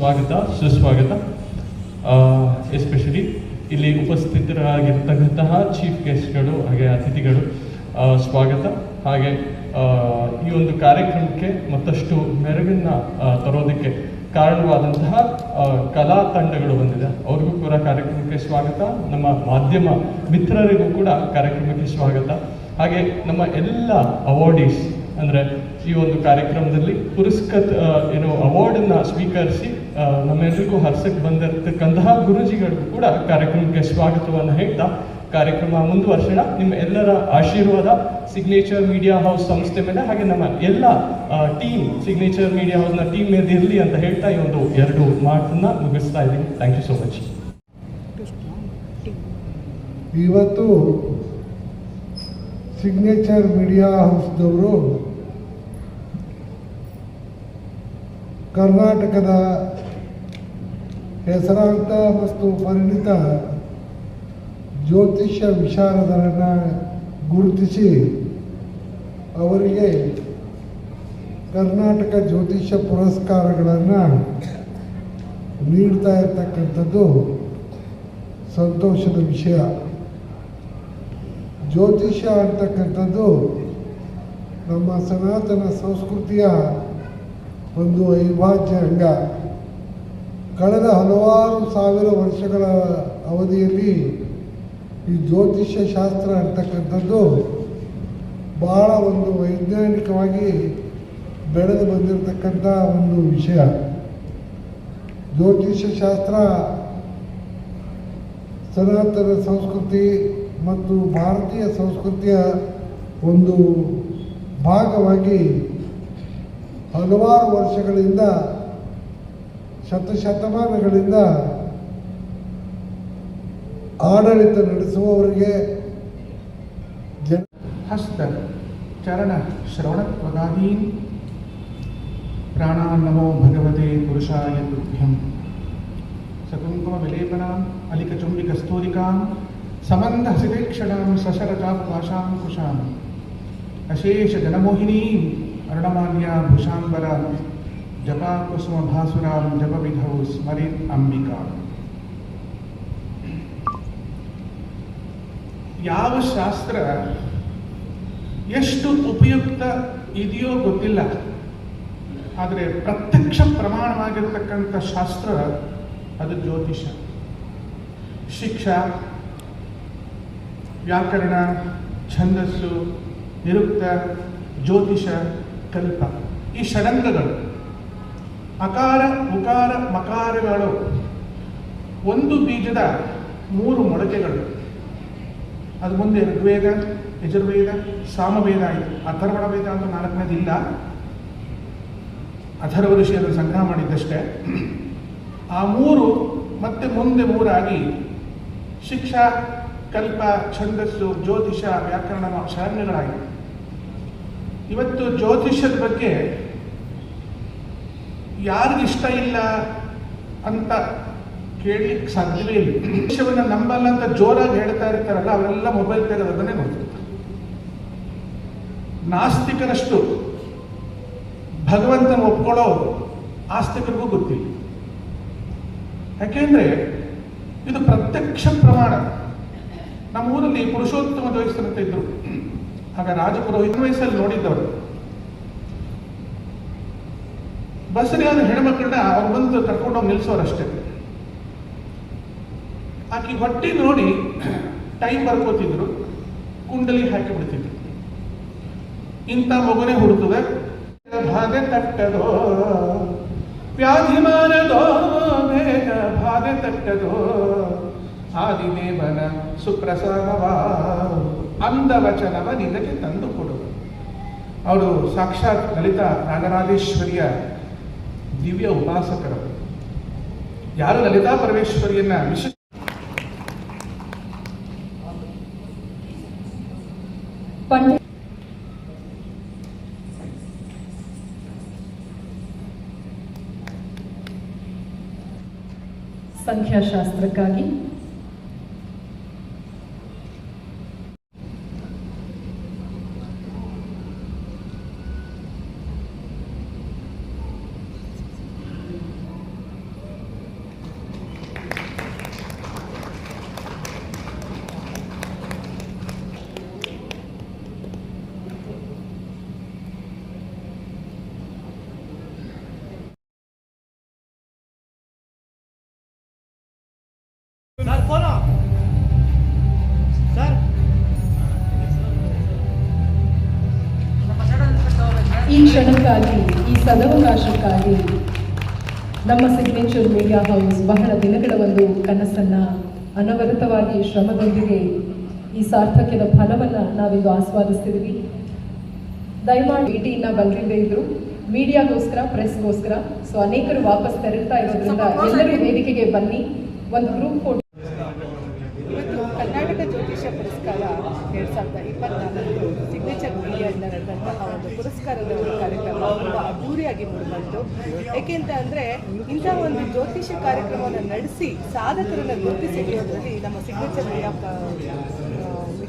ಸ್ವಾಗತ, ಸುಸ್ವಾಗತ. ಎಸ್ಪೆಷಲಿ ಇಲ್ಲಿ ಉಪಸ್ಥಿತರಾಗಿರ್ತಕ್ಕಂತಹ ಚೀಫ್ ಗೆಸ್ಟ್ಗಳು ಹಾಗೆ ಅತಿಥಿಗಳು ಸ್ವಾಗತ. ಹಾಗೆ ಈ ಒಂದು ಕಾರ್ಯಕ್ರಮಕ್ಕೆ ಮತ್ತಷ್ಟು ಮೆರವನ್ನ ತರೋದಕ್ಕೆ ಕಾರಣವಾದಂತಹ ಕಲಾ ತಂಡಗಳು ಬಂದಿದೆ. ಅವ್ರಿಗೂ ಕೂಡ ಕಾರ್ಯಕ್ರಮಕ್ಕೆ ಸ್ವಾಗತ. ನಮ್ಮ ಮಾಧ್ಯಮ ಮಿತ್ರರಿಗೂ ಕೂಡ ಕಾರ್ಯಕ್ರಮಕ್ಕೆ ಸ್ವಾಗತ. ಹಾಗೆ ನಮ್ಮ ಎಲ್ಲ ಅವಾರ್ಡೀಸ್ ಅಂದರೆ ಈ ಒಂದು ಕಾರ್ಯಕ್ರಮದಲ್ಲಿ ಪುರಸ್ಕೃತ ಏನು ಅವಾರ್ಡನ್ನು ಸ್ವೀಕರಿಸಿ ನಮ್ಮೆಲ್ಲರಿಗೂ ಹರ್ಸಕ್ಕೆ ಬಂದಿರತಕ್ಕಂತಹ ಗುರುಜಿಗಳಿಗೂ ಕೂಡ ಕಾರ್ಯಕ್ರಮಕ್ಕೆ ಸ್ವಾಗತವನ್ನು ಹೇಳ್ತಾ, ಕಾರ್ಯಕ್ರಮ ಮುಂದುವರ್ಸೋಣ. ನಿಮ್ಮ ಎಲ್ಲರ ಆಶೀರ್ವಾದ ಸಿಗ್ನೇಚರ್ ಮೀಡಿಯಾ ಹೌಸ್ ಸಂಸ್ಥೆ ಮೇಲೆ, ಹಾಗೆ ನಮ್ಮ ಎಲ್ಲ ಟೀಮ್ ಸಿಗ್ನೇಚರ್ ಮೀಡಿಯಾ ಹೌಸ್ನ ಟೀಮ್ ಮೇಲೆ ಇರಲಿ ಅಂತ ಹೇಳ್ತಾ ಈ ಒಂದು ಎರಡು ಮಾತನ್ನ ಮುಗಿಸ್ತಾ ಇದ್ದೀನಿ. ಥ್ಯಾಂಕ್ ಯು ಸೋ ಮಚ್ ಇವತ್ತು ಸಿಗ್ನೇಚರ್ ಮೀಡಿಯಾ ಹೌಸ್ದವರು ಕರ್ನಾಟಕದ ಹೆಸರಾಂತ ಮತ್ತು ಪರಿಣಿತ ಜ್ಯೋತಿಷ್ಯ ವಿಶಾರದರನ್ನು ಗುರುತಿಸಿ ಅವರಿಗೆ ಕರ್ನಾಟಕ ಜ್ಯೋತಿಷ್ಯ ಪುರಸ್ಕಾರಗಳನ್ನು ನೀಡ್ತಾ ಇರ್ತಕ್ಕಂಥದ್ದು ಸಂತೋಷದ ವಿಷಯ. ಜ್ಯೋತಿಷ್ಯ ಅಂತಕ್ಕಂಥದ್ದು ನಮ್ಮ ಸನಾತನ ಸಂಸ್ಕೃತಿಯ ಒಂದು ಅವಿಭಾಜ್ಯ ಅಂಗ. ಕಳೆದ ಹಲವಾರು ಸಾವಿರ ವರ್ಷಗಳ ಅವಧಿಯಲ್ಲಿ ಈ ಜ್ಯೋತಿಷ್ಯ ಶಾಸ್ತ್ರ ಅಂತಕ್ಕಂಥದ್ದು ಭಾಳ ಒಂದು ವೈಜ್ಞಾನಿಕವಾಗಿ ಬೆಳೆದು ಬಂದಿರತಕ್ಕಂಥ ಒಂದು ವಿಷಯ. ಜ್ಯೋತಿಷ್ಯ ಶಾಸ್ತ್ರ ಸನಾತನ ಸಂಸ್ಕೃತಿ ಮತ್ತು ಭಾರತೀಯ ಸಂಸ್ಕೃತಿಯ ಒಂದು ಭಾಗವಾಗಿ ಹಲವಾರು ವರ್ಷಗಳಿಂದ ಶತಶತಮಾನಗಳಿಂದ ಆಡಳಿತ ನಡೆಸುವವರಿಗೆ ಹಸ್ತ, ಚರಣ ಶ್ರವಣತ್ವಗಾದೀನ್ ಪ್ರಾಣಾನ್ ನಮೋ ಭಗವತೆ ಪುರುಷಾಯ ತುಭ್ಯಂ. ಸಕುಂಕುಮ ವಿಲೇಪನಾಂ ಅಲಿಕಚುಂಬಿಕಸ್ತೂರಿಕಾಂ ಸಮಂಧ ಹಸಿತೇಕ್ಷಣಾಂ ಕುಶಾಂ. ಅಶೇಷ ಜನಮೋಹಿನೀಂ. ಅರುಣಮಾಲ್ಯ ಭುಷಾಂಬರ ಜಪಾ ಕುಸುಮ ಭಾಸುರಾಂ ಜಪವಿಧೌ ಸ್ಮರಿತ್ ಅಂಬಿಕಾ. ಯಾವ ಶಾಸ್ತ್ರ ಎಷ್ಟು ಉಪಯುಕ್ತ ಇದೆಯೋ ಗೊತ್ತಿಲ್ಲ. ಆದರೆ ಪ್ರತ್ಯಕ್ಷ ಪ್ರಮಾಣವಾಗಿರ್ತಕ್ಕಂಥ ಶಾಸ್ತ್ರ ಅದು ಜ್ಯೋತಿಷ. ಶಿಕ್ಷಾ, ವ್ಯಾಕರಣ, ಛಂದಸ್ಸು, ನಿರುಕ್ತ, ಜ್ಯೋತಿಷ ಕಲ್ಪ ಈ ಷಡಂಗಗಳು, ಅಕಾರ, ಉಕಾರ, ಮಕಾರಗಳು, ಒಂದು ಬೀಜದ ಮೂರು ಮೊಳಕೆಗಳು. ಅದು ಮುಂದೆ ಋಗ್ವೇದ, ಯಜುರ್ವೇದ, ಸಾಮವೇದ ಆಯಿತು ಅಥರ್ವಣ ವೇದ ಅಂತ ನಾಲ್ಕನೇದಿಲ್ಲ. ಅಥರ್ವ ಋಷಿ ಅದನ್ನು ಸಂಗ್ರಹ ಮಾಡಿದ್ದಷ್ಟೇ. ಆ ಮೂರು ಮತ್ತೆ ಮುಂದೆ ಮೂರಾಗಿ ಶಿಕ್ಷಾ, ಕಲ್ಪ, ಛಂದಸ್ಸು, ಜ್ಯೋತಿಷ, ವ್ಯಾಕರಣ ಶರಣ್ಯಗಳಾಗಿವೆ. ಇವತ್ತು ಜ್ಯೋತಿಷ್ಯದ ಬಗ್ಗೆ ಯಾರಿಗಿಷ್ಟ ಇಲ್ಲ ಅಂತ ಕೇಳಲಿಕ್ಕೆ ಸಾಧ್ಯವೇ ಇಲ್ಲ. ಜ್ಯೋತಿಷ್ಯವನ್ನು ನಂಬಲ್ಲ ಅಂತ ಜೋರಾಗಿ ಹೇಳ್ತಾ ಇರ್ತಾರಲ್ಲ, ಅವರೆಲ್ಲ ಮೊಬೈಲ್ ತೆಗೆದನ್ನೇ ನೋಡ್ತಿರ್ತಾರೆ ನಾಸ್ತಿಕರಷ್ಟು ಭಗವಂತನ ಒಪ್ಕೊಳ್ಳೋ ಆಸ್ತಿಕರಿಗೂ ಗೊತ್ತಿಲ್ಲ. ಯಾಕೆಂದ್ರೆ ಇದು ಪ್ರತ್ಯಕ್ಷ ಪ್ರಮಾಣ. ನಮ್ಮ ಊರಲ್ಲಿ ಪುರುಷೋತ್ತಮ ಜೋಯಿಸ್ತಾರಂತ ಇದ್ರು. ಆಗ ರಾಜಪುರೋಹಿತ ವಯಸ್ಸಲ್ಲಿ ನೋಡಿದ್ದವರು. ಬಸ್ಸಲ್ಲಿ ಆದ ಹೆಣ್ಮಕ್ಳನ್ನ ಅವ್ರು ಬಂದು ಕರ್ಕೊಂಡೋಗಿ ನಿಲ್ಸೋರಷ್ಟೇ. ಆಕೆ ಹೊಟ್ಟೆ ನೋಡಿ ಟೈಮ್ ಬರ್ಕೋತಿದ್ರು, ಕುಂಡಲಿ ಹಾಕಿ ಬಿಡ್ತಿದ್ರು ಇಂಥ ಮಗುನೇ ಹುಡುಕುವೆ. ಭಾಗ ತಟ್ಟದೋ ವ್ಯಾಧಿಮಾನದೋ ಭೇದ ಭಾಗೆ ತಟ್ಟದೋ, ಆದಿದೇವನ ಸುಪ್ರಸಾದವ. ಅಂದವಚನವ ನಿನಗೆ ತಂದು ಕೊಡು ಅವರು ಸಾಕ್ಷಾತ್ ಲಲಿತಾ ನಾಗರಾಜೇಶ್ವರಿಯ ದಿವ್ಯ ಉಪಾಸಕರು ಯಾರು ಲಲಿತಾ ಪರಮೇಶ್ವರಿಯನ್ನ ವಿಶೇಷ ಸಂಖ್ಯಾಶಾಸ್ತ್ರಕ್ಕಾಗಿ ಈ ಕ್ಷಣಕ್ಕಾಗಿ ಈ ಸದವಕಾಶಕ್ಕಾಗಿ ನಮ್ಮ ಸಿಗ್ನೇಚರ್ ಮೀಡಿಯಾ ಹೌಸ್ ಬಹಳ ದಿನಗಳ ಒಂದು ಕನಸನ್ನ ಅನವರತವಾಗಿ ಶ್ರಮದೊಂದಿಗೆ ಈ ಸಾರ್ಥಕ್ಯದ ಫಲವನ್ನ ನಾವಿಂದು ಆಸ್ವಾದಿಸ್ತಿದ್ವಿ. ದಯಮಾಡಿ ಭೇಟಿಯನ್ನ ಬಲ್ದಿದ್ದೇ ಇದ್ರು ಮೀಡಿಯಾಗೋಸ್ಕರ ಪ್ರೆಸ್ಗೋಸ್ಕರ ಸೊ ಅನೇಕರು ವಾಪಸ್ ತೆರಳ್ತಾ ಇರೋದ್ರಿಂದ ಎಲ್ಲರೂ ವೇದಿಕೆಗೆ ಬನ್ನಿ. ಒಂದು ಗ್ರೂಪ್ ಫೋಟೋ ಇವತ್ತು ಕರ್ನಾಟಕ ಜ್ಯೋತಿಷ್ಯ ಪುರಸ್ಕಾರ ಎರಡು ಸಾವಿರದ ಇಪ್ಪತ್ನಾಲ್ಕು ಸಿಗ್ನೇಚರ್ ಮೀಡಿಯಾದಿಂದ ನಡೆದಂತಹ ಒಂದು ಪುರಸ್ಕಾರದ ಒಂದು ಕಾರ್ಯಕ್ರಮ ತುಂಬ ಅದ್ದೂರಿಯಾಗಿ ಮೂಡಿಬಂತು ಏಕೆಂತ ಅಂದರೆ ಇಂಥ ಒಂದು ಜ್ಯೋತಿಷ್ಯ ಕಾರ್ಯಕ್ರಮವನ್ನು ನಡೆಸಿ ಸಾಧಕರನ್ನು ಗುರುತಿಸಿಕೊಳ್ಳೋದ್ರಲ್ಲಿ ನಮ್ಮ ಸಿಗ್ನೇಚರ್ ಮೀಡಿಯಾ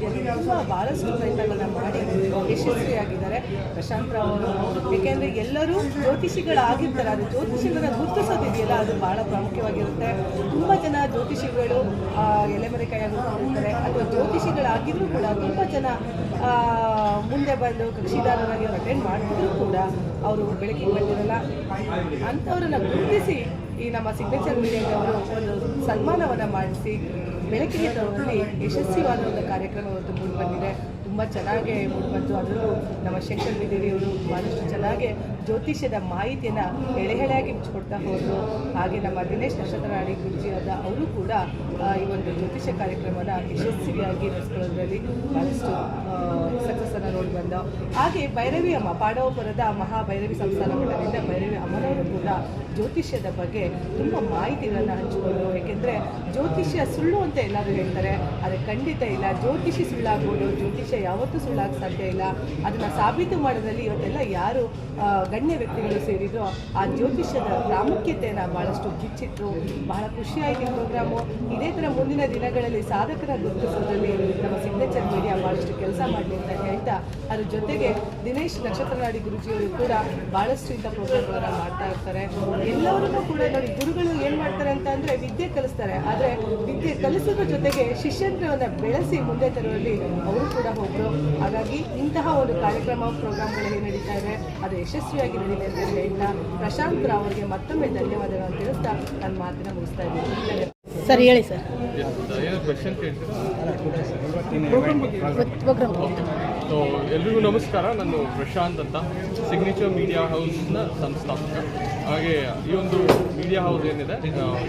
ತುಂಬ ಭಾಳಷ್ಟು ಪ್ರಯತ್ನಗಳನ್ನ ಮಾಡಿ ಯಶಸ್ವಿಯಾಗಿದ್ದಾರೆ. ಪ್ರಶಾಂತ್ ರಾವ್ ಅವರು. ಏಕೆಂದರೆ ಎಲ್ಲರೂ ಜ್ಯೋತಿಷಿಗಳಾಗಿರ್ತಾರೆ. ಅದು ಜ್ಯೋತಿಷಿಗಳನ್ನ ಗುರುತಿಸೋದಿದೆಯಲ್ಲ, ಅದು ಭಾಳ ಪ್ರಾಮುಖ್ಯವಾಗಿರುತ್ತೆ. ತುಂಬ ಜನ ಜ್ಯೋತಿಷಿಗಳು ಎಲೆಮರೆ ಕೂತ್ಕೊಂಡಿರ್ತಾರೆ ಅಥವಾ ಜ್ಯೋತಿಷಿಗಳಾಗಿದ್ರೂ ಕೂಡ ತುಂಬ ಜನ ಮುಂದೆ ಬಂದು ಕಕ್ಷಿದಾರರಾಗಿ ಅಟೆಂಡ್ ಮಾಡಿದ್ರು ಕೂಡ, ಅವರು ಬೆಳಕಿಗೆ ಬಂದಿರಲ್ಲ. ಅಂಥವ್ರನ್ನ ಗುರುತಿಸಿ ಈ ನಮ್ಮ ಸಿಗ್ನೇಚರ್ ಮೀಡಿಯಾದವರು ಒಂದು ಸನ್ಮಾನವನ್ನು ಮಾಡಿಸಿ, ಬೆಳಕಿಗೆ ತರುವಲ್ಲಿ ಯಶಸ್ವಿಯಾದ ಒಂದು ಕಾರ್ಯಕ್ರಮ ಇವತ್ತು ಮೂಡಿ ಬಂದಿದೆ. ತುಂಬ ಚೆನ್ನಾಗಿ ಮೂಡಿಬಂತು ಅದರಲ್ಲೂ ನಮ್ಮ ಶಂಕರ್ ಬಿದೇವಿಯವರು ಭಾಳಷ್ಟು ಚೆನ್ನಾಗಿ ಜ್ಯೋತಿಷ್ಯದ ಮಾಹಿತಿಯನ್ನು ಎಳೆ ಎಳೆಯಾಗಿ ಮುಚ್ಚಿಕೊಡ್ತಾ ಹೋದರು. ಹಾಗೆ ನಮ್ಮ ದಿನೇಶ್ ನಕ್ಷತ್ರನಾಡಿ ಗುರುಜಿಯಾದ ಅವರು ಕೂಡ ಈ ಒಂದು ಜ್ಯೋತಿಷ್ಯ ಕಾರ್ಯಕ್ರಮನ ಯಶಸ್ವಿಯಾಗಿ ನಡೆಸ್ಕೊಳ್ಳೋದ್ರಲ್ಲಿ ಭಾಳಷ್ಟು ಸಕ್ಸಸ್ಸನ್ನು ನೋಡಿ ಬಂದ. ಹಾಗೆ ಭೈರವಿ ಅಮ್ಮ, ಪಾಡವಪುರದ ಮಹಾಭೈರವಿ ಸಂಸ್ಥಾನ ಮಠದಿಂದ ಭೈರವಿ ಅಮ್ಮನವರು ಕೂಡ ಜ್ಯೋತಿಷ್ಯದ ಬಗ್ಗೆ ತುಂಬ ಮಾಹಿತಿಗಳನ್ನು ಹಂಚಿಕೊಂಡರು. ಏಕೆಂದರೆ ಜ್ಯೋತಿಷ್ಯ ಸುಳ್ಳು ಅಂತ ಎಲ್ಲರೂ ಹೇಳ್ತಾರೆ, ಆದರೆ ಖಂಡಿತ ಇಲ್ಲ. ಜ್ಯೋತಿಷಿ ಸುಳ್ಳಾಗ್ಬೋದು, ಜ್ಯೋತಿಷ್ಯ ಯಾವತ್ತೂ ಸುಳ್ಳಾಗ ಸಾಧ್ಯ ಇಲ್ಲ. ಅದನ್ನು ಸಾಬೀತು ಮಾಡೋದ್ರಲ್ಲಿ ಇವತ್ತೆಲ್ಲ ಯಾರು ಗಣ್ಯ ವ್ಯಕ್ತಿಗಳು ಸೇರಿದ್ರು ಆ ಜ್ಯೋತಿಷ್ಯದ ಪ್ರಾಮುಖ್ಯತೆಯನ್ನು ಭಾಳಷ್ಟು ಕಿಚ್ಚಿಟ್ರು. ಬಹಳ ಖುಷಿಯಾಯಿತು ಪ್ರೋಗ್ರಾಮು. ಇದೇ ಥರ ಮುಂದಿನ ದಿನಗಳಲ್ಲಿ ಸಾಧಕರ ಗುರುತಿಸೋದ್ರಲ್ಲಿ ನಮ್ಮ ಸಿಗ್ನೇಚರ್ ಮೀಡಿಯಾ ಭಾಳಷ್ಟು ಕೆಲಸ ಮಾಡಲಿ ಅಂತ ಹೇಳ್ತಾ, ಅದ್ರ ಜೊತೆಗೆ ದಿನೇಶ್ ನಕ್ಷತ್ರನಾಡಿ ಗುರುಜಿಯವರು ಕೂಡ ಭಾಳಷ್ಟು ಇಂಥ ಪ್ರೋಗ್ರಾಮ್ಗಳನ್ನ ಮಾಡ್ತಾ ಇರ್ತಾರೆ. ಎಲ್ಲವನ್ನೂ ಕೂಡ ನೋಡಿ, ಗುರುಗಳು ಏನು ಮಾಡ್ತಾರೆ ಅಂತ ಅಂದರೆ ವಿದ್ಯೆ ಕಲಿಸ್ತಾರೆ. ಆದರೆ ಕಲಿಸೋದ್ರ ಜೊತೆಗೆ ಶಿಷ್ಯಂತ್ರವನ್ನು ಬೆಳೆಸಿ ಮುಂದೆ ತರುವಲ್ಲಿ ಅವರು ಕೂಡ ಹೋದರು ಹಾಗಾಗಿ ಇಂತಹ ಒಂದು ಕಾರ್ಯಕ್ರಮ ಪ್ರೋಗ್ರಾಮ್ಗಳು ಏನು ನಡೀತಾ ಇದೆ ಅದು ಯಶಸ್ವಿಯಾಗಿ ನಡೀಲಿ ಅಂತ ಹೇಳ್ತಾ ಪ್ರಶಾಂತ್ ರಾವ್ ಅವರಿಗೆ ಮತ್ತೊಮ್ಮೆ ಧನ್ಯವಾದಗಳನ್ನು ತಿಳಿಸ್ತಾ ನನ್ನ ಮಾತಿನ ಮುಗಿಸ್ತಾ ಇದ್ದೀನಿ. ಸರಿ ಸರ್ ಹೇಳಿ ಸರ್. ಸೊ ಎಲ್ರಿಗೂ ನಮಸ್ಕಾರ. ನಾನು ಪ್ರಶಾಂತ್ ಅಂತ. ಸಿಗ್ನೇಚರ್ ಮೀಡಿಯಾ ಹೌಸ್ನ ಸಂಸ್ಥಾಪಕ. ಹಾಗೆ ಈ ಒಂದು ಮೀಡಿಯಾ ಹೌಸ್ ಏನಿದೆ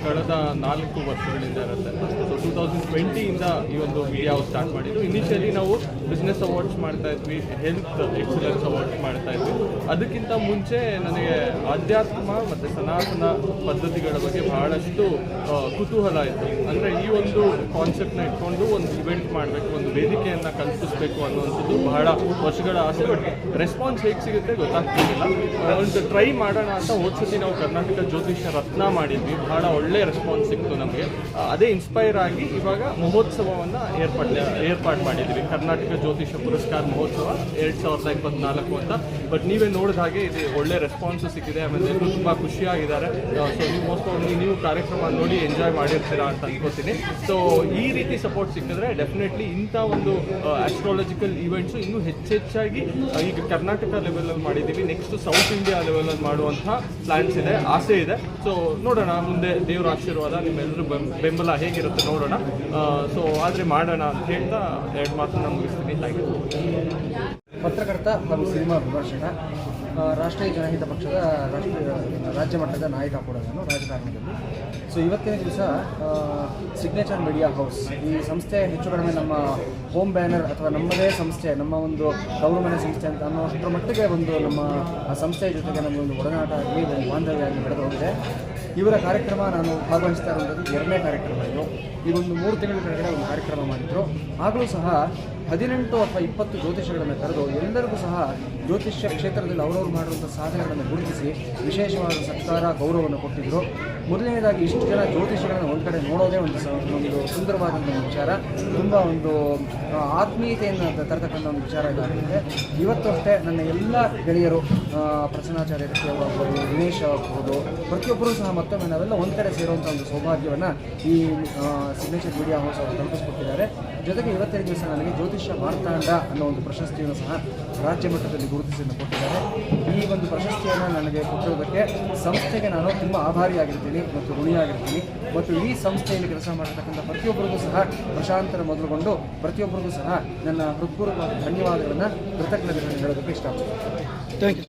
ಕಳೆದ ನಾಲ್ಕು ವರ್ಷಗಳಿಂದ ಇರುತ್ತೆ. ಸೊ ಟೂ ತೌಸಂಡ್ ಟ್ವೆಂಟಿಯಿಂದ ಈ ಒಂದು ಮೀಡಿಯಾ ಹೌಸ್ ಸ್ಟಾರ್ಟ್ ಮಾಡಿದ್ದು. ಇನಿಷಿಯಲಿ ನಾವು ಬಿಸ್ನೆಸ್ ಅವಾರ್ಡ್ಸ್ ಮಾಡ್ತಾ ಇದ್ವಿ ಹೆಲ್ತ್ ಎಕ್ಸಲೆನ್ಸ್ ಅವಾರ್ಡ್ಸ್ ಮಾಡ್ತಾ ಇದ್ವಿ. ಅದಕ್ಕಿಂತ ಮುಂಚೆ ನನಗೆ ಆಧ್ಯಾತ್ಮ ಮತ್ತು ಸನಾತನ ಪದ್ಧತಿಗಳ ಬಗ್ಗೆ ಬಹಳಷ್ಟು ಕುತೂಹಲ ಇತ್ತು. ಅಂದರೆ ಈ ಒಂದು ಕಾನ್ಸೆಪ್ಟ್ನ ಇಟ್ಕೊಂಡು ಒಂದು ಇವೆಂಟ್ ಮಾಡಬೇಕು, ಒಂದು ವೇದಿಕೆಯನ್ನು ಕಲ್ಪಿಸಬೇಕು ಅನ್ನುವಂಥದ್ದು ಬಹಳ ವರ್ಷಗಳ ಆಸೆ. ಬಟ್ ರೆಸ್ಪಾನ್ಸ್ ಹೇಗೆ ಸಿಗುತ್ತೆ ಗೊತ್ತಾಗ್ತಿರ್ಲಿಲ್ಲ. ಆ, ಒಂದು ಟ್ರೈ ಮಾಡೋಣ ಅಂತ ಹೋದ್ಸತಿ ನಾವು ಕರ್ನಾಟಕ ಜ್ಯೋತಿಷ್ಯ ರತ್ನ ಮಾಡಿದ್ವಿ. ಬಹಳ ಒಳ್ಳೆ ರೆಸ್ಪಾನ್ಸ್ ಸಿಕ್ತು ನಮಗೆ. ಅದೇ ಇನ್ಸ್ಪೈರ್ ಆಗಿ ಇವಾಗ ಮಹೋತ್ಸವವನ್ನು ಏರ್ಪಾಟ್ ಏರ್ಪಾಡು ಮಾಡಿದ್ವಿ. ಕರ್ನಾಟಕ ಜ್ಯೋತಿಷ್ಯ ಪುರಸ್ಕಾರ ಮಹೋತ್ಸವ ಎರಡು ಸಾವಿರದ ಇಪ್ಪತ್ನಾಲ್ಕು ಅಂತ. ಬಟ್ ನೀವೇ ನೋಡಿದ ಹಾಗೆ ಇದು ಒಳ್ಳೆ ರೆಸ್ಪಾನ್ಸು ಸಿಕ್ಕಿದೆ. ಆಮೇಲೆ ಎಲ್ಲರೂ ತುಂಬ ಖುಷಿಯಾಗಿದ್ದಾರೆ. ಸೊ ನೀವು ಮೋಸ್ಟ್ ಆಫ್ಲಿ ನೀವು ಕಾರ್ಯಕ್ರಮ ನೋಡಿ ಎಂಜಾಯ್ ಮಾಡಿರ್ತೀರಾ ಅಂತ ಅನ್ಕೋತೀನಿ. ಸೊ ಈ ರೀತಿ ಸಪೋರ್ಟ್ ಸಿಕ್ಕಿದ್ರೆ ಡೆಫಿನೆಟ್ಲಿ ಇಂಥ ಒಂದು ಆಸ್ಟ್ರಾಲಜಿಕಲ್ ಈವೆಂಟ್ಸು ಇನ್ನೂ ಹೆಚ್ಚೆಚ್ಚಾಗಿ ಈಗ ಕರ್ನಾಟಕ ಲೆವೆಲಲ್ಲಿ ಮಾಡಿದ್ದೀವಿ. ನೆಕ್ಸ್ಟ್ ಸೌತ್ ಇಂಡಿಯಾ ಲೆವೆಲಲ್ಲಿ ಮಾಡುವಂಥ ಪ್ಲ್ಯಾನ್ಸ್ ಇದೆ, ಆಸೆ ಇದೆ. ಸೊ ನೋಡೋಣ, ಮುಂದೆ ದೇವರ ಆಶೀರ್ವಾದ ನಿಮ್ಮೆಲ್ಲರೂ ಬೆಂಬಲ ಹೇಗಿರುತ್ತೆ ನೋಡೋಣ. ಸೊ ಆದರೆ ಮಾಡೋಣ ಅಂತ ಹೇಳ್ತಾ ಎರಡು ಮಾತನ್ನ ಮುಗಿಸ್ತೀನಿ. ಥ್ಯಾಂಕ್ ಯು ಪತ್ರಕರ್ತ ಹಾಗೂ ಸಿನಿಮಾ ವಿಮರ್ಶಕ ರಾಷ್ಟ್ರೀಯ ಜನಹಿತ ಪಕ್ಷದ ರಾಷ್ಟ್ರೀಯ ರಾಜ್ಯ ಮಟ್ಟದ ನಾಯಕ ಕೂಡ ನಾನು ರಾಜಕಾರಣದಲ್ಲಿ. ಸೊ ಇವತ್ತಿನ ದಿವಸ ಸಿಗ್ನೇಚರ್ ಮೀಡಿಯಾ ಹೌಸ್ ಈ ಸಂಸ್ಥೆ ಹೆಚ್ಚು ಕಡಿಮೆ ನಮ್ಮ ಹೋಮ್ ಬ್ಯಾನರ್ ಅಥವಾ ನಮ್ಮದೇ ಸಂಸ್ಥೆ, ನಮ್ಮ ಒಂದು ಗೌರವಮನೆ ಸಂಸ್ಥೆ ಅಂತ ಅನ್ನೋಷ್ಟರ ಮಟ್ಟಿಗೆ ಒಂದು ನಮ್ಮ ಸಂಸ್ಥೆಯ ಜೊತೆಗೆ ನಮ್ಮ ಒಂದು ಒಡನಾಟ ಆಗಲಿ ಒಂದು ಬಾಂಧವ್ಯ ಆಗಲಿ ಬೆಳೆದು ಹೋಗಿದೆ. ಇವರ ಕಾರ್ಯಕ್ರಮ ನಾನು ಭಾಗವಹಿಸ್ತಾ ಇರುವಂಥದ್ದು ಎರಡನೇ ಕಾರ್ಯಕ್ರಮ ಇದು. ಈ ಒಂದು ಮೂರು ತಿಂಗಳ ಕೆಳಗಡೆ ಒಂದು ಕಾರ್ಯಕ್ರಮ ಮಾಡಿದ್ರು. ಆಗಲೂ ಸಹ ಹದಿನೆಂಟು ಅಥವಾ ಇಪ್ಪತ್ತು ಜ್ಯೋತಿಷಗಳನ್ನು ಕರೆದು ಎಲ್ಲರಿಗೂ ಸಹ ಜ್ಯೋತಿಷ್ಯ ಕ್ಷೇತ್ರದಲ್ಲಿ ಅವರವರು ಮಾಡಿರುವಂಥ ಸಾಧನೆಗಳನ್ನು ಗುರುತಿಸಿ ವಿಶೇಷವಾದ ಸತ್ಕಾರ, ಗೌರವವನ್ನು ಕೊಟ್ಟಿದ್ದರು ಮೊದಲನೇದಾಗಿ ಇಷ್ಟು ಜನ ಜ್ಯೋತಿಷಗಳನ್ನು ಒಂದು ಕಡೆ ನೋಡೋದೇ ಒಂದು ಒಂದು ಸುಂದರವಾದಂಥ ವಿಚಾರ. ತುಂಬ ಒಂದು ಆತ್ಮೀಯತೆಯನ್ನು ತರತಕ್ಕಂಥ ಒಂದು ವಿಚಾರ ಇದಾಗಿದೆ ಇವತ್ತು ಅಷ್ಟೇ ನನ್ನ ಎಲ್ಲ ಗೆಳೆಯರು ಪ್ರಸನ್ನಾಚಾರ್ಯ ಆಗ್ಬೋದು ದಿನೇಶ್ ಆಗ್ಬೋದು, ಪ್ರತಿಯೊಬ್ಬರೂ ಸಹ ಮತ್ತೊಮ್ಮೆ ನಾವೆಲ್ಲ ಒಂದು ಕಡೆ ಸೇರುವಂಥ ಒಂದು ಸೌಭಾಗ್ಯವನ್ನು ಈ ಸಿಗ್ನೇಚರ್ ಮೀಡಿಯಾ ಹೌಸ್ ಅವರು ಕಲ್ಪಿಸ್ಕೊಟ್ಟಿದ್ದಾರೆ ಜೊತೆಗೆ ಇವತ್ತೈದು ದಿವಸ ನನಗೆ ಜ್ಯೋತಿಷ್ಯ ಮಾರ್ತಾಂಡ ಅನ್ನೋ ಒಂದು ಪ್ರಶಸ್ತಿಯನ್ನು ಸಹ ರಾಜ್ಯ ಮಟ್ಟದಲ್ಲಿ ಗುರುತಿಸಿಯನ್ನು ಕೊಟ್ಟಿದ್ದಾರೆ. ಈ ಒಂದು ಪ್ರಶಸ್ತಿಯನ್ನು ನನಗೆ ಕೊಟ್ಟಿರೋದಕ್ಕೆ ಸಂಸ್ಥೆಗೆ ನಾನು ತುಂಬ ಆಭಾರಿಯಾಗಿರ್ತೀನಿ ಮತ್ತು ಋಣಿಯಾಗಿರ್ತೀನಿ. ಮತ್ತು ಈ ಸಂಸ್ಥೆಯಲ್ಲಿ ಕೆಲಸ ಮಾಡಿರ್ತಕ್ಕಂಥ ಪ್ರತಿಯೊಬ್ಬರಿಗೂ ಸಹ ಪ್ರಶಾಂತರ ಮೊದಲುಗೊಂಡು ಪ್ರತಿಯೊಬ್ಬರಿಗೂ ಸಹ ನನ್ನ ಹೃತ್ಪೂರ್ವಕ ಧನ್ಯವಾದಗಳನ್ನು ಕೃತಜ್ಞತೆಗಳನ್ನು ಹೇಳೋದಕ್ಕೆ ಇಷ್ಟಪಡ್ತೀನಿ. Thank you